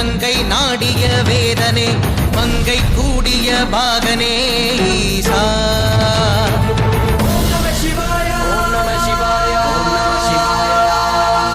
கங்கை நாடிய வேதனே மங்கை கூடிய பாகனே.